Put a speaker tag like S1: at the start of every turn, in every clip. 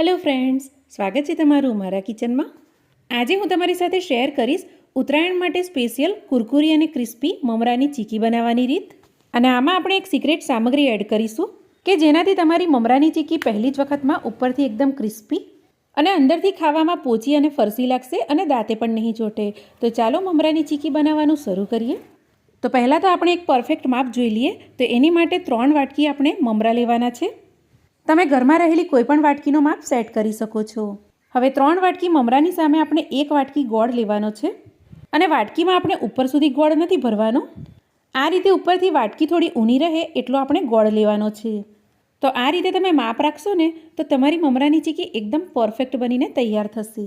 S1: Hello friends સ્વાગત છે તમારું મારા કિચનમાં. આજે હું તમારી સાથે શેર કરીશ ઉત્તરાયણ માટે સ્પેશિયલ કુરકુરી અને ક્રિસ્પી મમરાની ચીકી બનાવવાની રીત. અને આમાં આપણે એક સિક્રેટ સામગ્રી એડ કરીશું, કે જેનાથી તમારી મમરાની ચીકી પહેલી જ વખતમાં ઉપરથી એકદમ ક્રિસ્પી અને અંદરથી ખાવામાં પોચી અને ફરસી લાગશે અને દાંતે પણ નહીં ચોટે. તો ચાલો મમરાની ચીકી બનાવવાનું શરૂ કરીએ. તો પહેલાં તો આપણે એક પરફેક્ટ માપ જોઈ લઈએ. તો એની માટે ત્રણ વાટકી આપણે મમરા લેવાના છે. તમે ઘરમાં રહેલી કોઈપણ વાટકીનો માપ સેટ કરી શકો છો. હવે ત્રણ વાટકી મમરાની સામે આપણે એક વાટકી ગોળ લેવાનો છે અને વાટકીમાં આપણે ઉપર સુધી ગોળ નથી ભરવાનો. આ રીતે ઉપરથી વાટકી થોડી ઊની રહે એટલો આપણે ગોળ લેવાનો છે. તો આ રીતે તમે માપ રાખશો ને, તો તમારી મમરાની ચીકી એકદમ પરફેક્ટ બનીને તૈયાર થશે.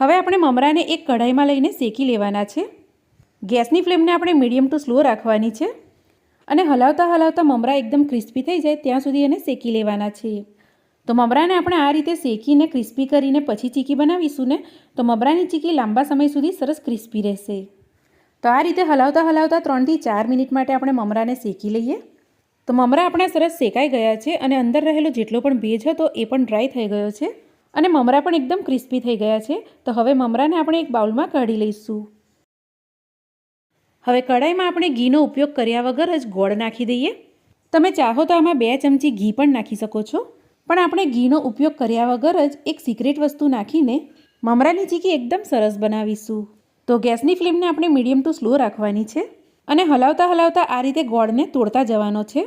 S1: હવે આપણે મમરાને એક કઢાઈમાં લઈને શેકી લેવાના છે. ગેસની ફ્લેમને આપણે મીડિયમ ટુ સ્લો રાખવાની છે. અને હલાવતા હલાવતા મમરા એકદમ ક્રિસ્પી થઈ જાય ત્યાં સુધી એને શેકી લેવાના છે. તો મમરાને આપણે આ રીતે શેકીને ક્રિસ્પી કરીને પછી ચીકી બનાવીશું ને, તો મમરાની ચીકી લાંબા સમય સુધી સરસ ક્રિસ્પી રહેશે. તો આ રીતે હલાવતા હલાવતા ત્રણથી ચાર મિનિટ માટે આપણે મમરાને શેકી લઈએ. તો મમરા આપણા સરસ શેકાઈ ગયા છે અને અંદર રહેલો જેટલો પણ ભેજ હતો એ પણ ડ્રાય થઈ ગયો છે અને મમરા પણ એકદમ ક્રિસ્પી થઈ ગયા છે. તો હવે મમરાને આપણે એક બાઉલમાં કાઢી લઈશું. હવે કઢાઈમાં આપણે ઘીનો ઉપયોગ કર્યા વગર જ ગોળ નાખી દઈએ. તમે ચાહો તો આમાં બે ચમચી ઘી પણ નાખી શકો છો. પણ આપણે ઘીનો ઉપયોગ કર્યા વગર જ એક સિક્રેટ વસ્તુ નાખીને મમરાની ચીકી એકદમ સરસ બનાવીશું. તો ગેસની ફ્લેમને આપણે મીડિયમ ટુ સ્લો રાખવાની છે અને હલાવતા હલાવતા આ રીતે ગોળને તોડતા જવાનો છે.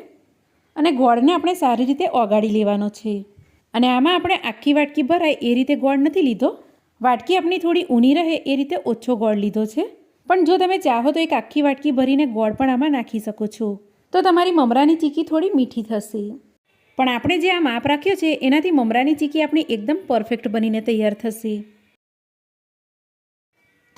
S1: અને ગોળને આપણે સારી રીતે ઓગાળી લેવાનો છે. અને આમાં આપણે આખી વાટકી ભરાય એ રીતે ગોળ નથી લીધો. વાટકી આપણી થોડી ઊની રહે એ રીતે ઓછો ગોળ લીધો છે. પણ જો તમે ચાહો તો એક આખી વાટકી ભરીને ગોળ પણ આમાં નાખી શકો છો. તો તમારી મમરાની ચીકી થોડી મીઠી થશે. પણ આપણે જે આ માપ રાખ્યો છે, એનાથી મમરાની ચીકી આપણી એકદમ પરફેક્ટ બનીને તૈયાર થશે.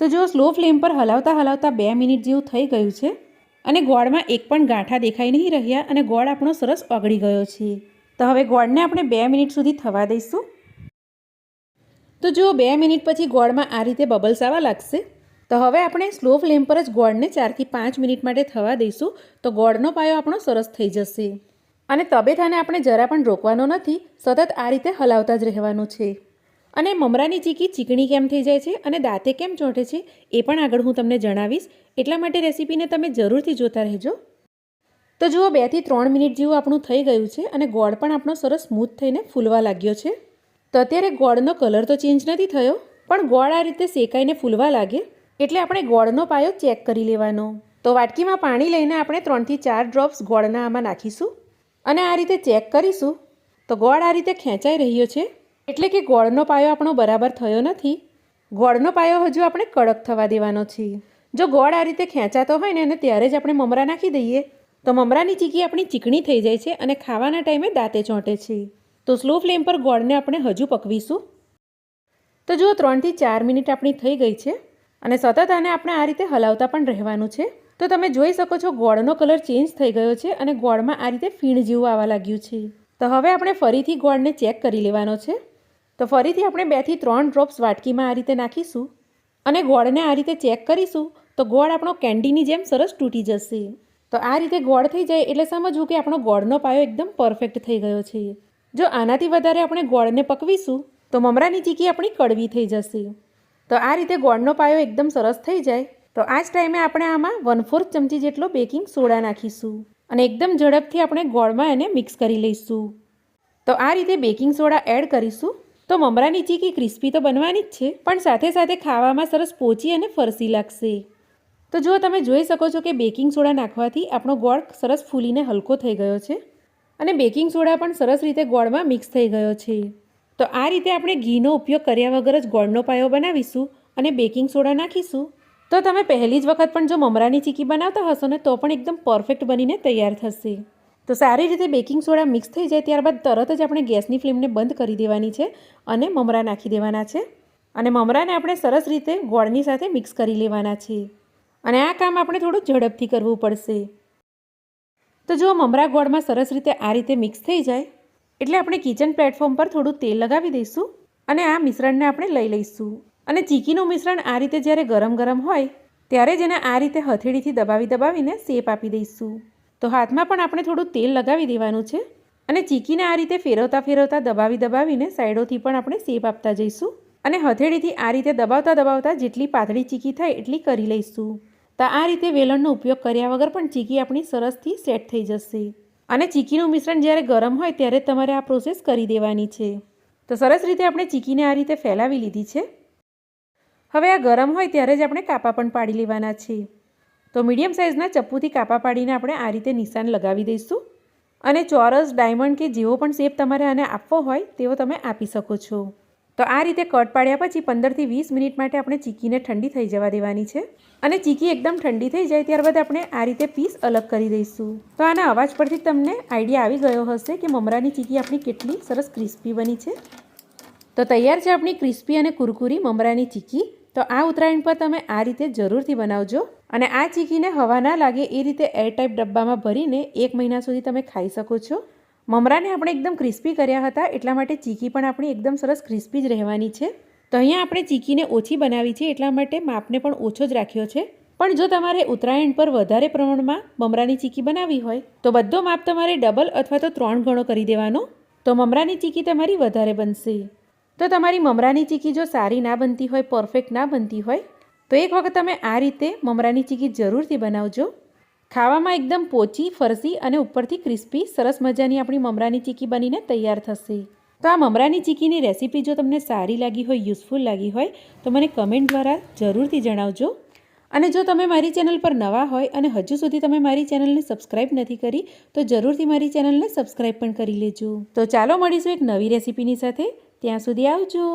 S1: તો જો સ્લો ફ્લેમ પર હલાવતા હલાવતા બે મિનિટ જેવું થઈ ગયું છે, અને ગોળમાં એક પણ ગાંઠા દેખાઈ નહીં રહ્યા અને ગોળ આપણો સરસ ઓગળી ગયો છે. તો હવે ગોળને આપણે બે મિનિટ સુધી થવા દઈશું. તો જો બે મિનિટ પછી ગોળમાં આ રીતે બબલ્સ આવવા લાગશે તો હવે આપણે સ્લો ફ્લેમ પર જ ગોળને ચારથી પાંચ મિનિટ માટે થવા દઈશું. તો ગોળનો પાયો આપણો સરસ થઈ જશે. અને તબેથાને આપણે જરા પણ રોકવાનો નથી, સતત આ રીતે હલાવતા જ રહેવાનું છે. અને મમરાની ચીકી ચીકણી કેમ થઈ જાય છે અને દાંતે કેમ ચોંટે છે એ પણ આગળ હું તમને જણાવીશ. એટલા માટે રેસીપીને તમે જરૂરથી જોતા રહેજો. તો જુઓ બેથી ત્રણ મિનિટ જેવું આપણું થઈ ગયું છે અને ગોળ પણ આપણો સરસ સ્મૂથ થઈને ફૂલવા લાગ્યો છે. તો અત્યારે ગોળનો કલર તો ચેન્જ નથી થયો, પણ ગોળ આ રીતે શેકાઈને ફૂલવા લાગે. એટલે આપણે ગોળનો પાયો ચેક કરી લેવાનો. તો વાટકીમાં પાણી લઈને આપણે ત્રણથી ચાર ડ્રોપ્સ ગોળના આમાં નાખીશું અને આ રીતે ચેક કરીશું. તો ગોળ આ રીતે ખેંચાઈ રહ્યો છે. એટલે કે ગોળનો પાયો આપણો બરાબર થયો નથી. ગોળનો પાયો હજુ આપણે કડક થવા દેવાનો છે. જો ગોળ આ રીતે ખેંચાતો હોય ને અને ત્યારે જ આપણે મમરા નાખી દઈએ, તો મમરાની ચીકી આપણી ચીકણી થઈ જાય છે અને ખાવાના ટાઈમે દાંતે ચોંટે છે. તો સ્લો ફ્લેમ પર ગોળને આપણે હજુ પકવીશું. તો જુઓ ત્રણથી ચાર મિનિટ આપણી થઈ ગઈ છે. અને સતત આને આપણે આ રીતે હલાવતા પણ રહેવાનું છે. તો તમે જોઈ શકો છો ગોળનો કલર ચેન્જ થઈ ગયો છે અને ગોળમાં આ રીતે ફીણ જેવું આવવા લાગ્યું છે. તો હવે આપણે ફરીથી ગોળને ચેક કરી લેવાનો છે. તો ફરીથી આપણે બેથી ત્રણ ડ્રોપ્સ વાટકીમાં આ રીતે નાખીશું અને ગોળને આ રીતે ચેક કરીશું તો ગોળ આપણો કેન્ડીની જેમ સરસ તૂટી જશે. તો આ રીતે ગોળ થઈ જાય એટલે સમજવું કે આપણો ગોળનો પાયો એકદમ પરફેક્ટ થઈ ગયો છે. જો આનાથી વધારે આપણે ગોળને પકવીશું તો મમરાની ચીકી આપણી કડવી થઈ જશે. તો આ રીતે ગોળનો પાયો એકદમ સરસ થઈ જાય. તો આ જ ટાઈમે આપણે આમાં વન ફોર્થ ચમચી જેટલો બેકિંગ સોડા નાખીશું અને એકદમ ઝડપથી આપણે ગોળમાં એને મિક્સ કરી લઈશું. તો આ રીતે બેકિંગ સોડા એડ કરીશું. તો મમરાની ચીકી ક્રિસ્પી તો બનવાની જ છે, પણ સાથે સાથે ખાવામાં સરસ પોચી અને ફરસી લાગશે. તો જો તમે જોઈ શકો છો કે બેકિંગ સોડા નાખવાથી આપણો ગોળ સરસ ફૂલીને હલકો થઈ ગયો છે અને બેકિંગ સોડા પણ સરસ રીતે ગોળમાં મિક્સ થઈ ગયો છે. તો આ રીતે આપણે ઘીનો ઉપયોગ કર્યા વગર જ ગોળનો પાયો બનાવીશું અને બેકિંગ સોડા નાખીશું. તો તમે પહેલી જ વખત પણ જો મમરાની ચીકી બનાવતા હશો ને તો પણ એકદમ પરફેક્ટ બનીને તૈયાર થશે. તો સારી રીતે બેકિંગ સોડા મિક્સ થઈ જાય ત્યારબાદ તરત જ આપણે ગેસની ફ્લેમને બંધ કરી દેવાની છે અને મમરા નાખી દેવાના છે. અને મમરાને આપણે સરસ રીતે ગોળની સાથે મિક્સ કરી લેવાના છે. અને આ કામ આપણે થોડું ઝડપથી કરવું પડશે. તો જો મમરા ગોળમાં સરસ રીતે આ રીતે મિક્સ થઈ જાય. એટલે આપણે કિચન પ્લેટફોર્મ પર થોડું તેલ લગાવી દઈશું અને આ મિશ્રણને આપણે લઈ લઈશું. અને ચીકીનું મિશ્રણ આ રીતે જ્યારે ગરમ ગરમ હોય, ત્યારે જ એને આ રીતે હથેળીથી દબાવી દબાવીને શેપ આપી દઈશું. તો હાથમાં પણ આપણે થોડું તેલ લગાવી દેવાનું છે અને ચીકીને આ રીતે ફેરવતા ફેરવતા દબાવી દબાવીને સાઈડોથી પણ આપણે શેપ આપતા જઈશું અને હથેળીથી આ રીતે દબાવતા દબાવતા જેટલી પાતળી ચીકી થાય એટલી કરી લઈશું. તો આ રીતે વેલણનો ઉપયોગ કર્યા વગર પણ ચીકી આપણી સરસથી સેટ થઈ જશે. અને ચીકીનું મિશ્રણ જ્યારે ગરમ હોય ત્યારે તમારે આ પ્રોસેસ કરી દેવાની છે. તો સરસ રીતે આપણે ચીકીને આ રીતે ફેલાવી લીધી છે. હવે આ ગરમ હોય ત્યારે જ આપણે કાપા પણ પાડી લેવાના છે. તો મીડિયમ સાઇઝના ચપ્પુથી કાપા પાડીને આપણે આ રીતે નિશાન લગાવી દઈશું. અને ચોરસ, ડાયમંડ કે જેવો પણ શેપ તમારે આને આપવો હોય તેવો તમે આપી શકો છો. તો આ રીતે કટ પાડ્યા પછી પંદરથી વીસ મિનિટ માટે આપણે ચીકીને ઠંડી થઈ જવા દેવાની છે. અને ચીકી એકદમ ઠંડી થઈ જાય ત્યારબાદ આપણે આ રીતે પીસ અલગ કરી દઈશું. તો આના અવાજ પરથી તમને આઈડિયા આવી ગયો હશે કે મમરાની ચીકી આપણી કેટલી સરસ ક્રિસ્પી બની છે. તો તૈયાર છે આપણી ક્રિસ્પી અને કુરકુરી મમરાની ચીકી. તો આ ઉત્તરાયણ પર તમે આ રીતે જરૂરથી બનાવજો. અને આ ચીકીને હવા ના લાગે એ રીતે એરટાઈપ ડબ્બામાં ભરીને એક મહિના સુધી તમે ખાઈ શકો છો. મમરાને આપણે એકદમ ક્રિસ્પી કર્યા હતા, એટલા માટે ચીકી પણ આપણી એકદમ સરસ ક્રિસ્પી જ રહેવાની છે. તો અહીંયા આપણે ચીકીને ઓછી બનાવી છે, એટલા માટે માપને પણ ઓછો જ રાખ્યો છે. પણ જો તમારે ઉત્તરાયણ પર વધારે પ્રમાણમાં મમરાની ચીકી બનાવવી હોય, તો બધો માપ તમારે ડબલ અથવા તો ત્રણ ગણો કરી દેવાનો. તો મમરાની ચીકી તમારી વધારે બનશે. તો તમારી મમરાની ચીકી જો સારી ના બનતી હોય પરફેક્ટ ના બનતી હોય, તો એક વખત તમે આ રીતે મમરાની ચીકી જરૂરથી બનાવજો. ખાવામાં એકદમ પોચી, ફરસી અને ઉપરથી ક્રિસ્પી, સરસ મજાની આપણી મમરાની ચીકી બનીને તૈયાર થશે. તો આ મમરાની ચીકીની રેસીપી જો તમને સારી લાગી હોય, યુઝફુલ લાગી હોય, તો મને કમેન્ટ દ્વારા જરૂરથી જણાવજો. અને જો તમે મારી ચેનલ પર નવા હોય અને હજુ સુધી તમે મારી ચેનલને સબસ્ક્રાઈબ નથી કરી, તો જરૂરથી મારી ચેનલને સબસ્ક્રાઈબ પણ કરી લેજો. તો ચાલો મળીશું એક નવી રેસીપીની સાથે. ત્યાં સુધી આવજો.